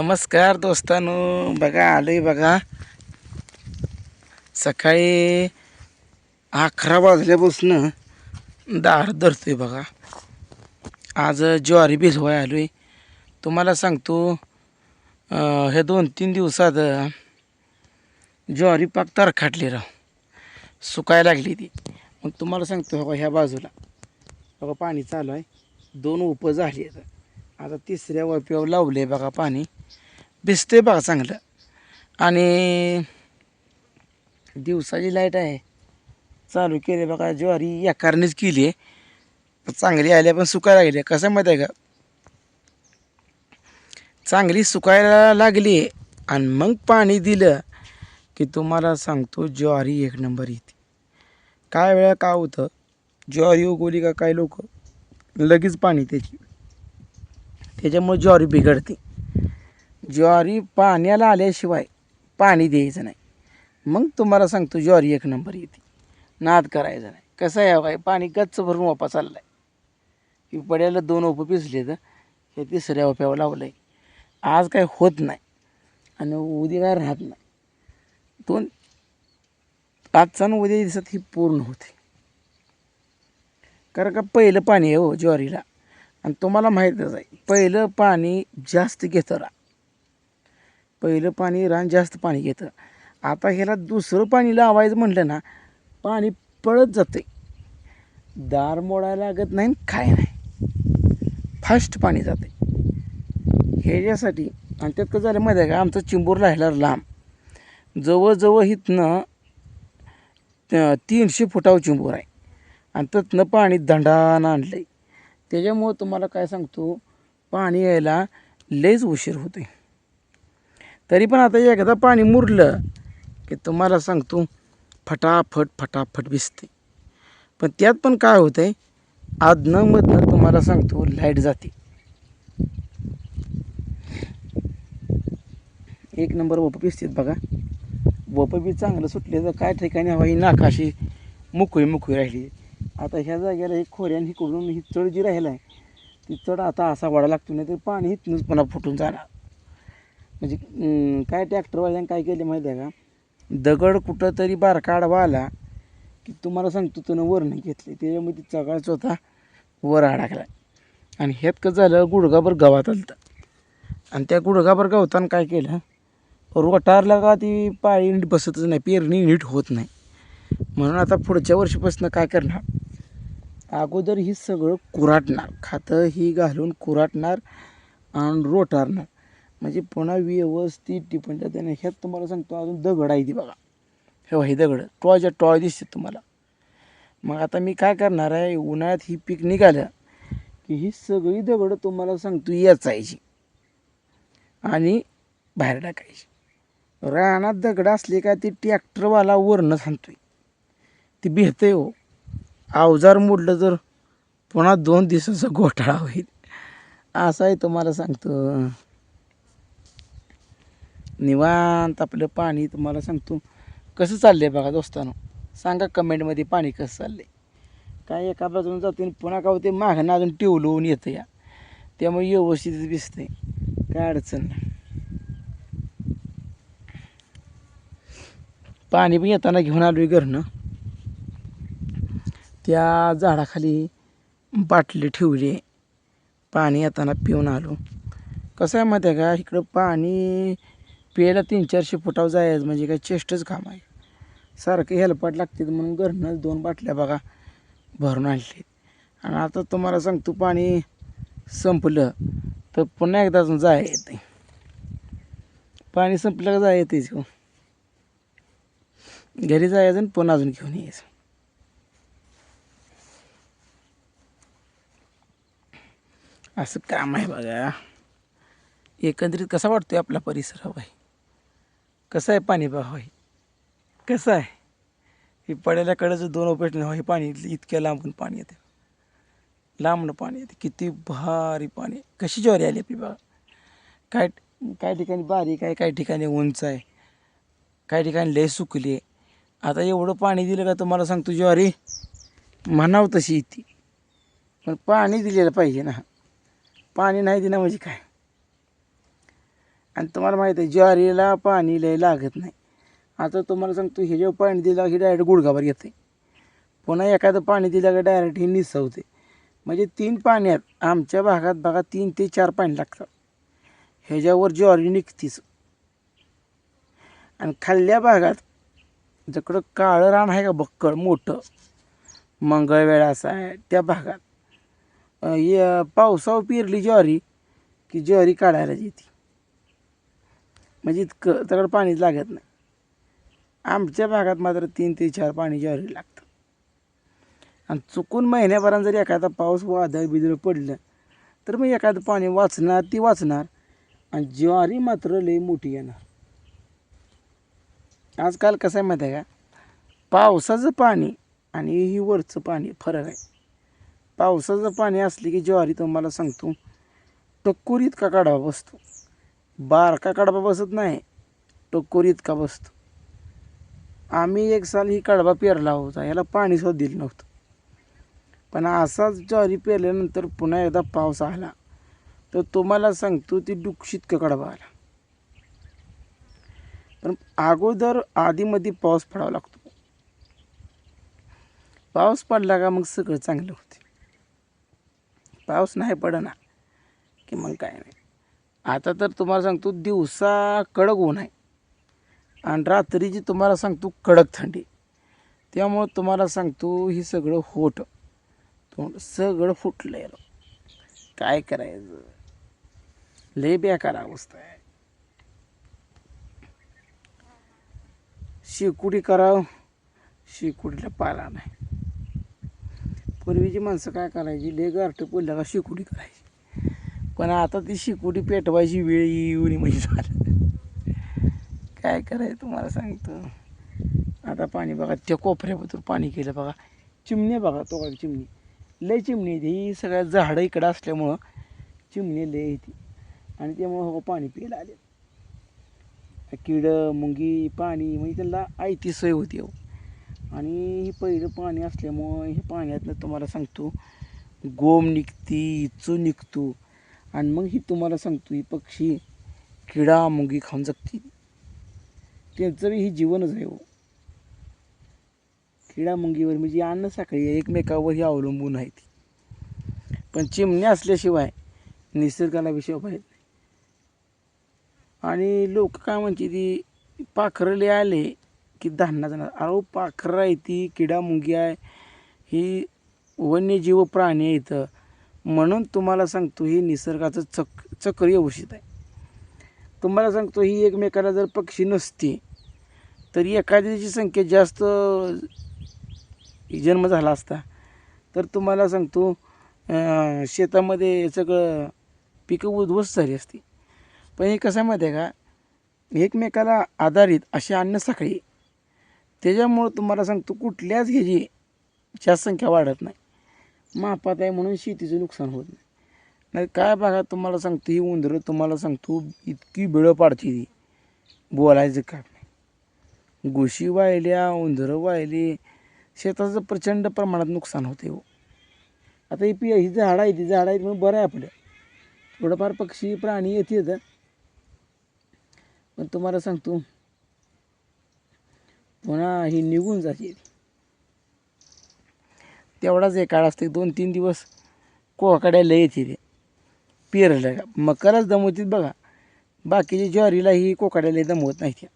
नमस्कार दोस्तांनो बघा आलोय बघा. सकाळी अकरा वाजल्यापासून दार धरतोय बघा. आज ज्वारी भिजवाय आलोय. तुम्हाला सांगतो हे दोन तीन दिवसात ज्वारी पाक तरखाटली राव. सुकायला लागली ती. मग तुम्हाला सांगतो बघा ह्या बाजूला. बघा पाणी चालू आहे. दोन उपं झाली आहेत. आता तिसऱ्या वप्यावर लावले बघा पाणी. भिजते बघा चांगलं. आणि दिवसाची लाइट आहे. चालू केले बघा ज्वारी या एकारनेच केली आहे. चांगली आली पण सुकायला लागली कसं माहिती आहे का? चांगली सुकायला लागली आणि मग पाणी दिलं की तुम्हाला सांगतो ज्वारी एक नंबर येते. काय वेळा काय होतं? ज्वारी उगवली का काय लोक? लगेच पाणी त्याची. त्याच्यामुळे ज्वारी बिघडते. ज्वारी पाण्याला आल्याशिवाय पाणी द्यायचं नाही. मग तुम्हाला सांगतो ज्वारी एक नंबर येते. नाद करायचा नाही. कसं आहे काय पाणी गच्च भरून वापा चालला आहे की पड्याला दोन ओपं पिसले तर हे तिसऱ्या ओप्यावर लावलं आहे आज काय होत नाही आणि उद्या काय राहत नाही. दोन आजचा आणि उद्या दिवसात ही पूर्ण होते. कारण का पहिलं पाणी आहे हो ज्वारीला. आणि तुम्हाला माहीतच आहे पहिलं पाणी जास्त घेतं रा पहिलं पाणी रान जास्त पाणी घेतं. आता ह्याला दुसरं पाणी लावायचं म्हटलं ना पाणी पळत जाते दार मोडायला लागत नाही आणि काय नाही. फास्ट पाणी जाते ह्याच्यासाठी आणि त्यात कसं झालं माहिती आहे का आमचं चिंबूर राहिला लांब. जवळजवळ इथनं तीनशे फुटावर चिंबूर आहे. आणि त्यातनं पाणी दंडानं आणलं आहे त्याच्यामुळं तुम्हाला काय सांगतो पाणी यायला लयच उशीर होते तरी पण आता एकदा पाणी मुरलं की तुम्हाला सांगतो फटाफट फटाफट भिजते. पण त्यात पण काय होतं आहे आदनं मधनं तुम्हाला सांगतो लाइट जाते. एक नंबर वप पिसतात बघा. वप बी चांगलं सुटले तर काय ठिकाणी हवाई ही नाकाशी मुकळी मुकळी राहिली. आता ह्या जागेला हे खोऱ्यान ही कडून ही चढ जी राहिला आहे ती चढ आता असा वाढा लागतो नाही तर पाणी इथूनच पुन्हा फुटून जाणार. म्हणजे काय ट्रॅक्टरवाल्यानं काय केले माहिती आहे का? दगड कुठं तरी बारका आडवा आला की तुम्हाला सांगतो त्यानं वरनं घेतले त्याच्यामध्ये चगाच होता वर अडकला आणि ह्यात कसं झालं गुडगाभर गावात आलं आणि त्या गुडगाभर गावताना काय केलं रोटारला का ती पाळी नीट बसतच नाही पेरणी नीट होत नाही. म्हणून आता पुढच्या वर्षीपासून काय करणार? अगोदर ही सगळं कुराटणार. खातं ही घालून कुराटणार आणि रोटारणार. म्हणजे पुन्हा व्यवस्थित टिपणच्या त्याने ह्यात तुम्हाला सांगतो अजून दगड आहे ती बघा. हे हे दगड. टॉयच्या टॉय दिसते तुम्हाला. मग आता मी काय करणार आहे उन्हाळ्यात ही पीक निघालं की ही सगळी दगडं तुम्हाला सांगतो याचायची. आणि बाहेर टाकायची. रानात दगड असले का ती ट्रॅक्टरवाला वरनं सांगतोय. ती भेटते हो. अवजार मोडलं तर पुन्हा दोन दिवसाचा घोटाळा होईल. असं आहे तुम्हाला सांगतो. निवांत आपलं पाणी तुम्हाला सांगतो. कसं चाललं आहे बघा दोस्तानो? सांगा कमेंटमध्ये पाणी कसं चाललं आहे काय एका बाजून जातील पुन्हा का होते मागणं अजून टिवलवून येतं या. त्यामुळे व्यवस्थित दिसतंय. काय अडचण नाही. पाणी पण येताना घेऊन आलो आहे घरनं. त्या झाडाखाली बाटली ठेवली. पाणी येताना पिऊन आलो. कसं आहे माहिती आहे का? इकडं पाणी प्यायला तीन चारशे फुटावर जायचं म्हणजे काय चेष्टच काम आहे. सारखं हेल्पाट लागतील म्हणून घरनंच दोन बाटल्या बघा भरून आणले. आणि आता तुम्हाला सांगतो पाणी संपलं तर पुन्हा एकदा अजून जाय येते. पाणी संपलं का जाय येतेच हो घरी जायचं आणि पुन्हा अजून घेऊन यायचं. असं काम आहे बघा. एकंदरीत कसा वाटतो आहे आपला परिसर हवा आहे कसं आहे पाणी बघा भाई कसं आहे? हे जर दोन ऑपरेशन हे पाणी इतक्या लांबून पाणी येते. लांबणं पाणी येते. किती भारी पाणी. कशी ज्वारी आली आपली बघा. काय काय ठिकाणी बारीक आहे काही ठिकाणी उंच आहे. काही ठिकाणी लय सुकली आहे. आता एवढं पाणी दिलं का तुम्हाला सांगतो ज्वारी? म्हणावं तशी येते पण पाणी दिलेलं पाहिजे ना. पाणी नाही दिलं म्हणजे काय? आणि तुम्हाला माहीत आहे ज्वारीला पाणी लय लागत नाही. आता तुम्हाला सांगतो हे जेव्हा पाणी दिलं की डायरेक्ट गुडघाभर येते पुन्हा एखादं पाणी दिलं का डायरेक्ट हे निसवते म्हणजे तीन पाण्यात आमच्या भागात बघा तीन ते चार पाणी लागतात ह्याच्यावर ज्वारी निघतीच. आणि खाल्ल्या भागात जकडं काळं रान आहे का बक्कळ मोठं मंगळवेळा असा आहे त्या भागात. हे पावसावर पेरली ज्वारी की ज्वारी काढायला येते म्हणजे इतकं त्याकडं पाणीच लागत नाही. आमच्या भागात मात्र तीन ते चार पाणी ज्वारी लागतं. आणि चुकून महिन्याभरानं जर एखादा पाऊस वादळ बिदळ पडलं तर मग एखादं पाणी वाचणार ती वाचणार आणि ज्वारी मात्र लई मोठी येणार. आजकाल कसं आहे माहिती आहे का? पावसाचं पाणी आणि ही वरचं पाणी फरक आहे. पावसाचं पाणी असले की ज्वारी तुम्हाला सांगतो टक्कोर इतका कडबा बसतो. बारका कडबा बसत नाही टक्कोर इतका बसतो. आम्ही एक साल ही कडबा पेरला होता याला पाणी सुद्धा दिलं नव्हतं. पण असाच ज्वारी पेरल्यानंतर पुन्हा एकदा पाऊस आला तर तुम्हाला सांगतो ती डुकशीत का कडबा आला. पण अगोदर आधीमध्ये पाऊस पडावा लागतो. पाऊस पडला का मग सगळं चांगलं होते. पाऊस नाही पडना की मग काय नाही. आता तर तुम्हाला सांगतो दिवसा कडक ऊन आहे. आणि रात्रीची तुम्हाला सांगतो कडक थंडी. त्यामुळं तुम्हाला सांगतो ही सगळं होट तोंड सगळं फुटलं आहे काय करायचं? लय बेकार अवस्था आहे. शेकुडी करावं शेकुडीला पाला नाही. पूर्वीची माणसं काय करायची? लय गारठं पडलं का शेकुडी करायची. पण आता ती शिकुडी पेटवायची वेळ येऊन म्हणजे झालं काय करायचं तुम्हाला सांगतो? आता पाणी बघा त्या कोपऱ्याबद्दल पाणी केलं बघा. चिमण्या बघा तो काय चिमणी. लय चिमणी येते ही सगळ्या झाडं इकडं असल्यामुळं चिमणी लय येते आणि त्यामुळं हो पाणी प्यायला आले किडं मुंगी पाणी म्हणजे त्यांना आयती सोय होती हो. आणि हे पहिलं पाणी असल्यामुळं हे पाण्यातनं तुम्हाला सांगतो गोम निघती इचू निघतो. आणि मग ही तुम्हाला सांगतो ही पक्षी किडा मुंगी खाऊन जगते. त्यांचं ही जीवनच आहे हो. किडा मुंगीवर म्हणजे अन्न साखळी एकमेकावर ही अवलंबून आहे ती. पण चिमण्या असल्याशिवाय निसर्गाला विषय पाहिजे नाही. आणि लोक काय म्हणते ती पाखरले आले की धान्ना जाणार अहो पाखरं आहे ती किडा मुंगी आहे. ही वन्यजीव प्राणी आहे इथं. म्हणून तुम्हाला सांगतो ही निसर्गाचं चक चक्र व्यवस्थित आहे. तुम्हाला सांगतो ही एकमेकाला जर पक्षी नसती तर एखाद्याची संख्या जास्त जन्म झाला असता तर तुम्हाला सांगतो शेतामध्ये सगळं पिकं उद्ध्वस्त झाली असती. पण हे कसं आहे माहिती आहे का? एकमेकाला आधारित अशी अन्न साखळी त्याच्यामुळं तुम्हाला सांगतो कुठल्याच ह्याची जास्त संख्या वाढत नाही. मापात आहे म्हणून शेतीचं नुकसान होत नाही. नाही काय बघा तुम्हाला सांगतो ही उंदरं तुम्हाला सांगतो इतकी बिळं पाडते ती. बोलायचं काय नाही. घुशी वाहिल्या उंदरं वाहिली शेताचं प्रचंड प्रमाणात नुकसान होते हो. आता ही पी ही झाडं आहे ती झाडं आहेत म्हणून बरं आहे आपलं. थोडंफार पक्षी प्राणी येते पण तुम्हाला सांगतो पुन्हा ही निघून जाते तेवढाच एक काळ असते दोन तीन दिवस कोकाड्याला येते ते पेरलं का? मकरच दमवतीत बघा. बाकीच्या ज्वारीला ही कोकाड्याला दमवत नाही त्या